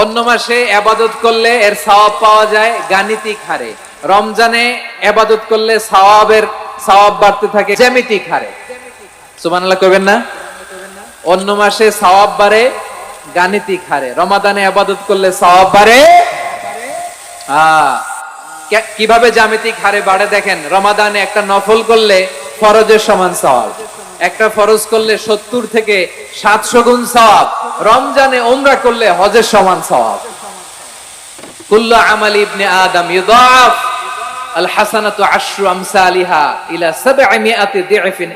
অন্য মাসে আবাদত করলে এর সওয়াব পাওয়া যায় গাণিতিক হারে। রমজানে আবাদত করলে সওয়াবের সওয়াব বাড়তে থাকে জ্যামিতিক হারে। সুবহানাল্লাহ কইবেন না? অন্য মাসে সওয়াব বাড়ে গাণিতিক হারে। রমাদানে আবাদত করলে সওয়াব বাড়ে? আহ, কীভাবে জ্যামিতিক হারে বাড়ে দেখেন রমাদানে একটা নফল করলে ফরজের সমান সওয়াব। একটা ফরজ করলে সত্তর থেকে সাতশো গুণ সওয়াব। রমজানে ওমরা করলে হজের সমান কুল্লু ইবনে আদম আল হাসানাতু আশরু আমসালিহা ইলা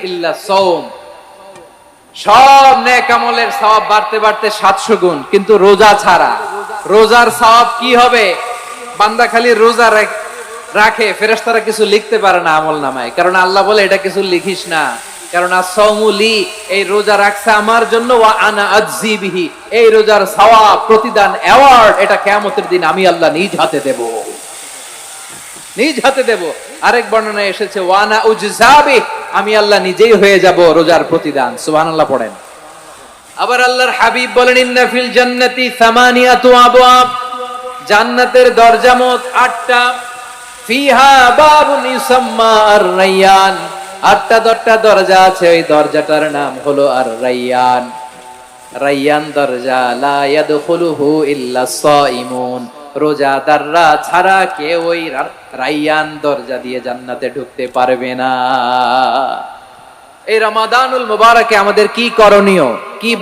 ইল্লা সাওম। সব নেক আমলের সওয়াব বাড়তে বাড়তে 700 গুণ, কিন্তু রোজা ছাড়া। রোজার সওয়াব কি হবে? বান্দা খালি রোজা রাখে ফেরেশতারা কিছু লিখতে পারে না আমল নামায় কারণ আল্লাহ বলে, এটা কিছু লিখিস না। আসৌমুলি এই রোজা রাখছে আমার জন্য ওয়া আনা আজজি বিহি। এই রোজার প্রতিদান অ্যাওয়ার্ড এটা দিন আমি আল্লাহ নিজ হাতে দেব। নিজ হাতে দেব। আরেক বর্ণনায় এসেছে ওয়ানা উজজাবি আমি আল্লাহ নিজেই হয়ে যাব রোজার প্রতিদান। সুবহানাল্লাহ পড়েন। আবার আল্লাহর হাবিব বলেন, ইন্না ফিল জান্নাতি সামানিয়াতু আবওয়াব জান্নাতের দরজা মোট আটটা। ফিহা বাবুন ইউসাম্মা আর আটটা দশটা দরজা আছে, ওই দরজাটার নাম হলো আর রাইয়ান। রাইয়ান দরজা, লা ইয়াদখুলুহু ইল্লা সাইমুন। রোজাদাররা ছাড়া কেউ ওই রাইয়ান দরজা দিয়ে জান্নাতে ঢুকতে পারবে না। এই রমাদানুল মুবারকে আমাদের কি করণীয়? কি